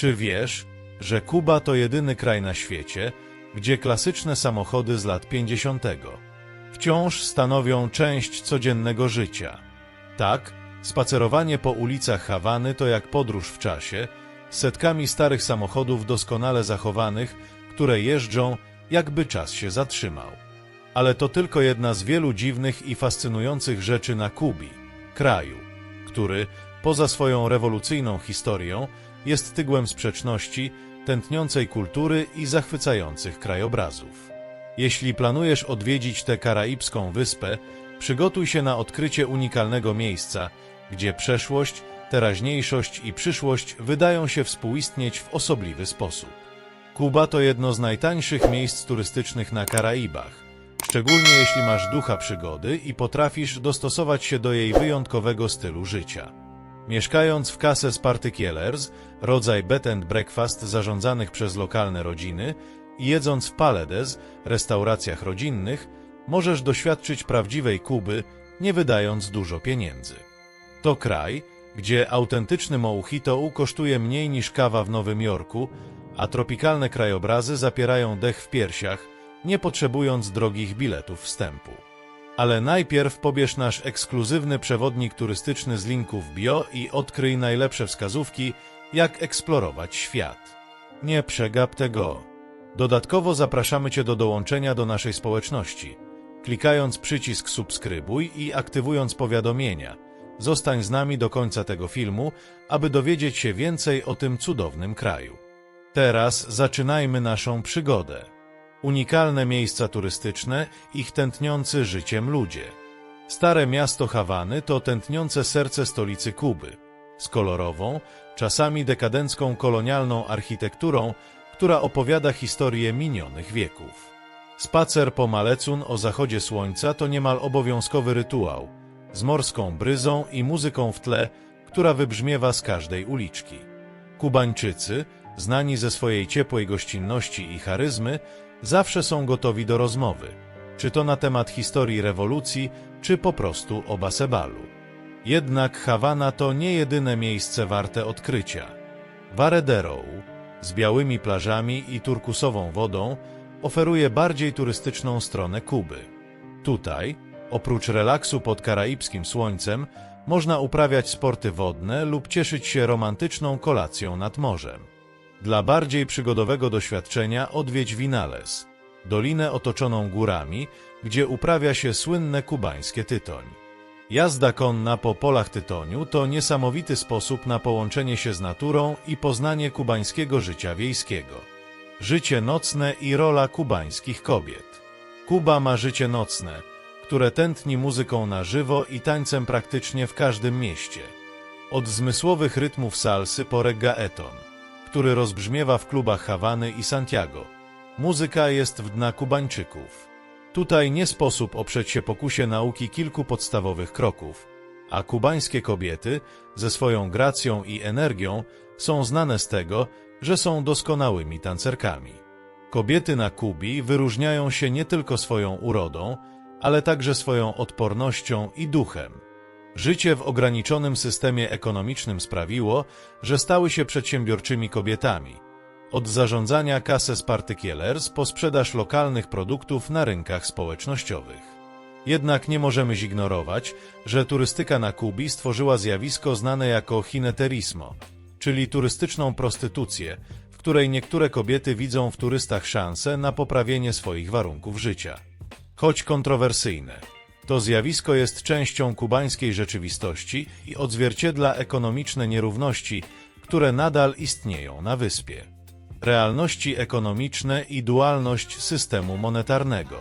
Czy wiesz, że Kuba to jedyny kraj na świecie, gdzie klasyczne samochody z lat 50. wciąż stanowią część codziennego życia? Tak, spacerowanie po ulicach Hawany to jak podróż w czasie, setkami starych samochodów doskonale zachowanych, które jeżdżą, jakby czas się zatrzymał. Ale to tylko jedna z wielu dziwnych i fascynujących rzeczy na Kubi, kraju, który, poza swoją rewolucyjną historią, jest tygłem sprzeczności, tętniącej kultury i zachwycających krajobrazów. Jeśli planujesz odwiedzić tę karaibską wyspę, przygotuj się na odkrycie unikalnego miejsca, gdzie przeszłość, teraźniejszość i przyszłość wydają się współistnieć w osobliwy sposób. Kuba to jedno z najtańszych miejsc turystycznych na Karaibach, szczególnie jeśli masz ducha przygody i potrafisz dostosować się do jej wyjątkowego stylu życia. Mieszkając w Cases Particulars, rodzaj bed and breakfast zarządzanych przez lokalne rodziny, i jedząc w Paledes, restauracjach rodzinnych, możesz doświadczyć prawdziwej Kuby, nie wydając dużo pieniędzy. To kraj, gdzie autentyczny mojito kosztuje mniej niż kawa w Nowym Jorku, a tropikalne krajobrazy zapierają dech w piersiach, nie potrzebując drogich biletów wstępu. Ale najpierw pobierz nasz ekskluzywny przewodnik turystyczny z linków bio i odkryj najlepsze wskazówki, jak eksplorować świat. Nie przegap tego. Dodatkowo zapraszamy Cię do dołączenia do naszej społeczności. Klikając przycisk subskrybuj i aktywując powiadomienia. Zostań z nami do końca tego filmu, aby dowiedzieć się więcej o tym cudownym kraju. Teraz zaczynajmy naszą przygodę. Unikalne miejsca turystyczne, ich tętniący życiem ludzie. Stare miasto Hawany to tętniące serce stolicy Kuby, z kolorową, czasami dekadencką kolonialną architekturą, która opowiada historię minionych wieków. Spacer po Malecun o zachodzie słońca to niemal obowiązkowy rytuał, z morską bryzą i muzyką w tle, która wybrzmiewa z każdej uliczki. Kubańczycy, znani ze swojej ciepłej gościnności i charyzmy, zawsze są gotowi do rozmowy, czy to na temat historii rewolucji, czy po prostu o basebalu. Jednak Hawana to nie jedyne miejsce warte odkrycia. Varedero, z białymi plażami i turkusową wodą, oferuje bardziej turystyczną stronę Kuby. Tutaj, oprócz relaksu pod karaibskim słońcem, można uprawiać sporty wodne lub cieszyć się romantyczną kolacją nad morzem. Dla bardziej przygodowego doświadczenia odwiedź Vinales, dolinę otoczoną górami, gdzie uprawia się słynne kubańskie tytoń. Jazda konna po polach tytoniu to niesamowity sposób na połączenie się z naturą i poznanie kubańskiego życia wiejskiego. Życie nocne i rola kubańskich kobiet. Kuba ma życie nocne, które tętni muzyką na żywo i tańcem praktycznie w każdym mieście. Od zmysłowych rytmów salsy po reggaeton, który rozbrzmiewa w klubach Hawany i Santiago. Muzyka jest w dna Kubańczyków. Tutaj nie sposób oprzeć się pokusie nauki kilku podstawowych kroków, a kubańskie kobiety, ze swoją gracją i energią, są znane z tego, że są doskonałymi tancerkami. Kobiety na Kubi wyróżniają się nie tylko swoją urodą, ale także swoją odpornością i duchem. Życie w ograniczonym systemie ekonomicznym sprawiło, że stały się przedsiębiorczymi kobietami. Od zarządzania Cases Particulars po sprzedaż lokalnych produktów na rynkach społecznościowych. Jednak nie możemy zignorować, że turystyka na Kubi stworzyła zjawisko znane jako chineterismo, czyli turystyczną prostytucję, w której niektóre kobiety widzą w turystach szansę na poprawienie swoich warunków życia. Choć kontrowersyjne, to zjawisko jest częścią kubańskiej rzeczywistości i odzwierciedla ekonomiczne nierówności, które nadal istnieją na wyspie. Realności ekonomiczne i dualność systemu monetarnego.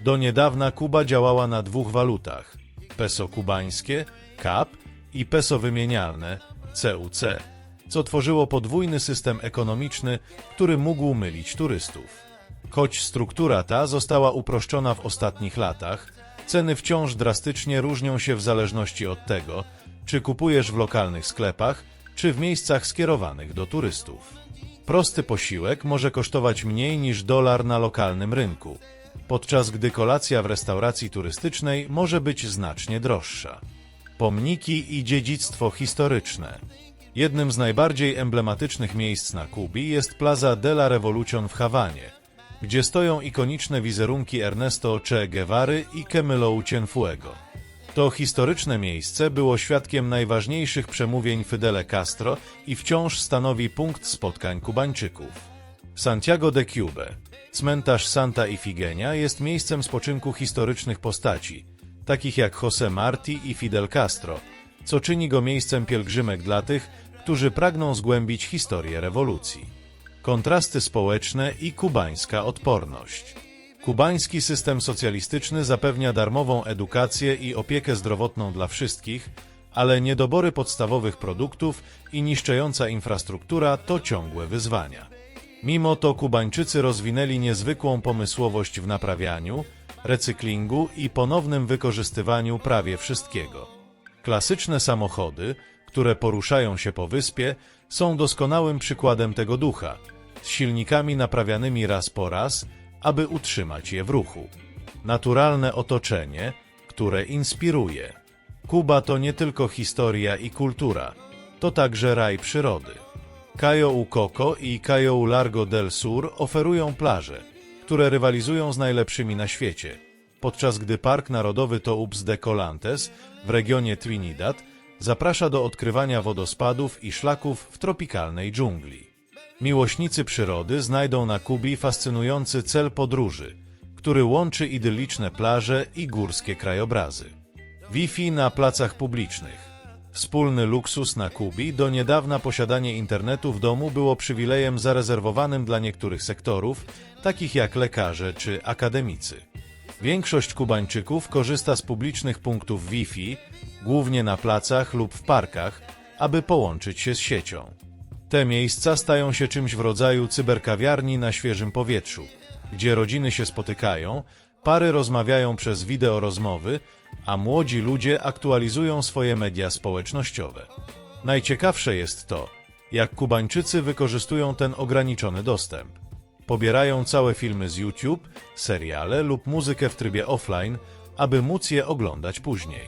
Do niedawna Kuba działała na dwóch walutach: peso kubańskie, CAP i peso wymienialne, CUC, co tworzyło podwójny system ekonomiczny, który mógł mylić turystów. Choć struktura ta została uproszczona w ostatnich latach, ceny wciąż drastycznie różnią się w zależności od tego, czy kupujesz w lokalnych sklepach, czy w miejscach skierowanych do turystów. Prosty posiłek może kosztować mniej niż dolar na lokalnym rynku, podczas gdy kolacja w restauracji turystycznej może być znacznie droższa. Pomniki i dziedzictwo historyczne. Jednym z najbardziej emblematycznych miejsc na Kubi jest Plaza de la Revolution w Hawanie, gdzie stoją ikoniczne wizerunki Ernesto Che Guevary i Camilo Cienfuego. To historyczne miejsce było świadkiem najważniejszych przemówień Fidele Castro i wciąż stanowi punkt spotkań Kubańczyków. Santiago de Cube, cmentarz Santa Ifigenia jest miejscem spoczynku historycznych postaci, takich jak José Martí i Fidel Castro, co czyni go miejscem pielgrzymek dla tych, którzy pragną zgłębić historię rewolucji. Kontrasty społeczne i kubańska odporność. Kubański system socjalistyczny zapewnia darmową edukację i opiekę zdrowotną dla wszystkich, ale niedobory podstawowych produktów i niszczejąca infrastruktura to ciągłe wyzwania. Mimo to Kubańczycy rozwinęli niezwykłą pomysłowość w naprawianiu, recyklingu i ponownym wykorzystywaniu prawie wszystkiego. Klasyczne samochody, które poruszają się po wyspie, są doskonałym przykładem tego ducha, z silnikami naprawianymi raz po raz, aby utrzymać je w ruchu. Naturalne otoczenie, które inspiruje. Kuba to nie tylko historia i kultura, to także raj przyrody. Cayo u Coco i Cayo Largo del Sur oferują plaże, które rywalizują z najlepszymi na świecie, podczas gdy Park Narodowy Toups de Colantes w regionie Trinidad zaprasza do odkrywania wodospadów i szlaków w tropikalnej dżungli. Miłośnicy przyrody znajdą na Kubi fascynujący cel podróży, który łączy idylliczne plaże i górskie krajobrazy. Wi-Fi na placach publicznych. Wspólny luksus na Kubi do niedawna posiadanie internetu w domu było przywilejem zarezerwowanym dla niektórych sektorów, takich jak lekarze czy akademicy. Większość Kubańczyków korzysta z publicznych punktów Wi-Fi, głównie na placach lub w parkach, aby połączyć się z siecią. Te miejsca stają się czymś w rodzaju cyberkawiarni na świeżym powietrzu, gdzie rodziny się spotykają, pary rozmawiają przez wideorozmowy, a młodzi ludzie aktualizują swoje media społecznościowe. Najciekawsze jest to, jak Kubańczycy wykorzystują ten ograniczony dostęp. Pobierają całe filmy z YouTube, seriale lub muzykę w trybie offline, aby móc je oglądać później.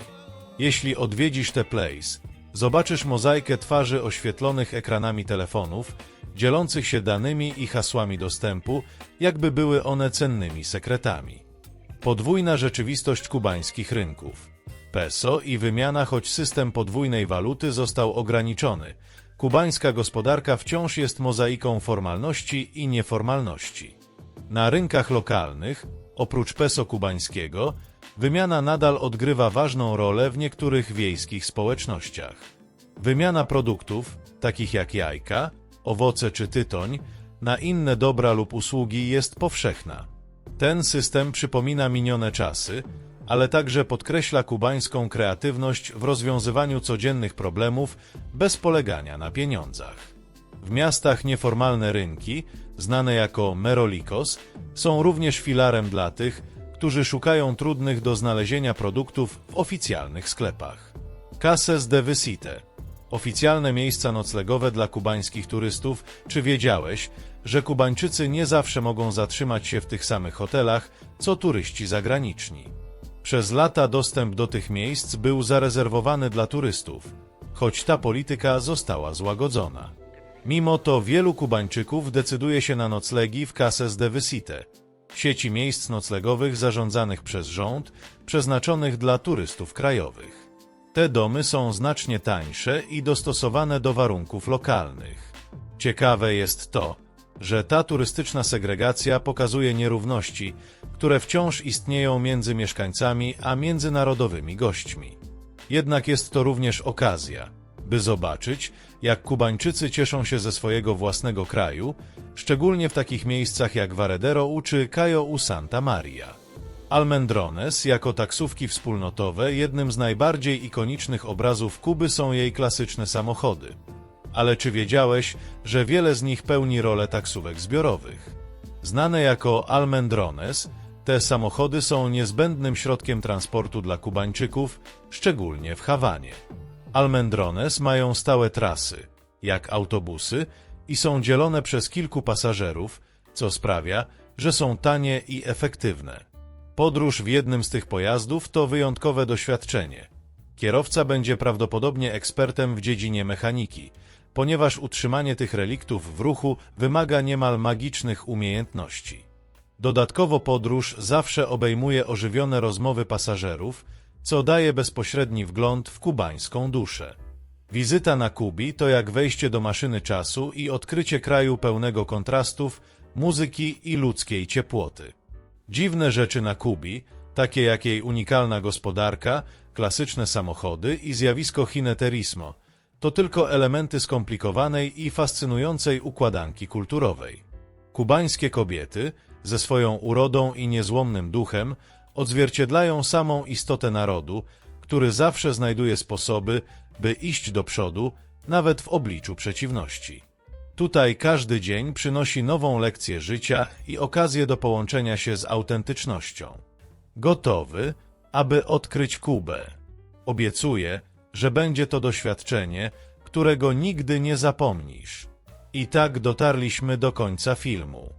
Jeśli odwiedzisz te place, zobaczysz mozaikę twarzy oświetlonych ekranami telefonów, dzielących się danymi i hasłami dostępu, jakby były one cennymi sekretami. Podwójna rzeczywistość kubańskich rynków. Peso i wymiana, choć system podwójnej waluty został ograniczony. Kubańska gospodarka wciąż jest mozaiką formalności i nieformalności. Na rynkach lokalnych, oprócz peso kubańskiego, wymiana nadal odgrywa ważną rolę w niektórych wiejskich społecznościach. Wymiana produktów, takich jak jajka, owoce czy tytoń, na inne dobra lub usługi jest powszechna. Ten system przypomina minione czasy, ale także podkreśla kubańską kreatywność w rozwiązywaniu codziennych problemów bez polegania na pieniądzach. W miastach nieformalne rynki, znane jako merolikos, są również filarem dla tych, którzy szukają trudnych do znalezienia produktów w oficjalnych sklepach. Cases de Visite Oficjalne miejsca noclegowe dla kubańskich turystów. Czy wiedziałeś, że Kubańczycy nie zawsze mogą zatrzymać się w tych samych hotelach, co turyści zagraniczni? Przez lata dostęp do tych miejsc był zarezerwowany dla turystów, choć ta polityka została złagodzona. Mimo to wielu Kubańczyków decyduje się na noclegi w Cases de Visite, sieci miejsc noclegowych zarządzanych przez rząd, przeznaczonych dla turystów krajowych. Te domy są znacznie tańsze i dostosowane do warunków lokalnych. Ciekawe jest to, że ta turystyczna segregacja pokazuje nierówności, które wciąż istnieją między mieszkańcami a międzynarodowymi gośćmi. Jednak jest to również okazja, by zobaczyć, jak Kubańczycy cieszą się ze swojego własnego kraju, szczególnie w takich miejscach jak Varedero czy Cayo u Santa Maria. Almendrones jako taksówki wspólnotowe jednym z najbardziej ikonicznych obrazów Kuby są jej klasyczne samochody. Ale czy wiedziałeś, że wiele z nich pełni rolę taksówek zbiorowych? Znane jako Almendrones, te samochody są niezbędnym środkiem transportu dla Kubańczyków, szczególnie w Hawanie. Almendrones mają stałe trasy, jak autobusy, i są dzielone przez kilku pasażerów, co sprawia, że są tanie i efektywne. Podróż w jednym z tych pojazdów to wyjątkowe doświadczenie. Kierowca będzie prawdopodobnie ekspertem w dziedzinie mechaniki, ponieważ utrzymanie tych reliktów w ruchu wymaga niemal magicznych umiejętności. Dodatkowo podróż zawsze obejmuje ożywione rozmowy pasażerów, co daje bezpośredni wgląd w kubańską duszę. Wizyta na Kubi to jak wejście do maszyny czasu i odkrycie kraju pełnego kontrastów, muzyki i ludzkiej ciepłoty. Dziwne rzeczy na Kubi, takie jak jej unikalna gospodarka, klasyczne samochody i zjawisko chineterismo, to tylko elementy skomplikowanej i fascynującej układanki kulturowej. Kubańskie kobiety, ze swoją urodą i niezłomnym duchem, odzwierciedlają samą istotę narodu, który zawsze znajduje sposoby, by iść do przodu, nawet w obliczu przeciwności. Tutaj każdy dzień przynosi nową lekcję życia i okazję do połączenia się z autentycznością. Gotowy, aby odkryć Kubę. Obiecuję, że będzie to doświadczenie, którego nigdy nie zapomnisz. I tak dotarliśmy do końca filmu.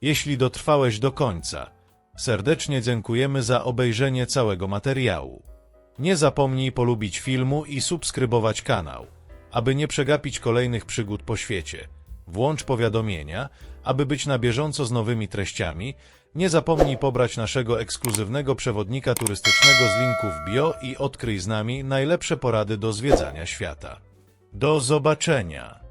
Jeśli dotrwałeś do końca, serdecznie dziękujemy za obejrzenie całego materiału. Nie zapomnij polubić filmu i subskrybować kanał, aby nie przegapić kolejnych przygód po świecie. Włącz powiadomienia, aby być na bieżąco z nowymi treściami. Nie zapomnij pobrać naszego ekskluzywnego przewodnika turystycznego z linku w bio i odkryj z nami najlepsze porady do zwiedzania świata. Do zobaczenia!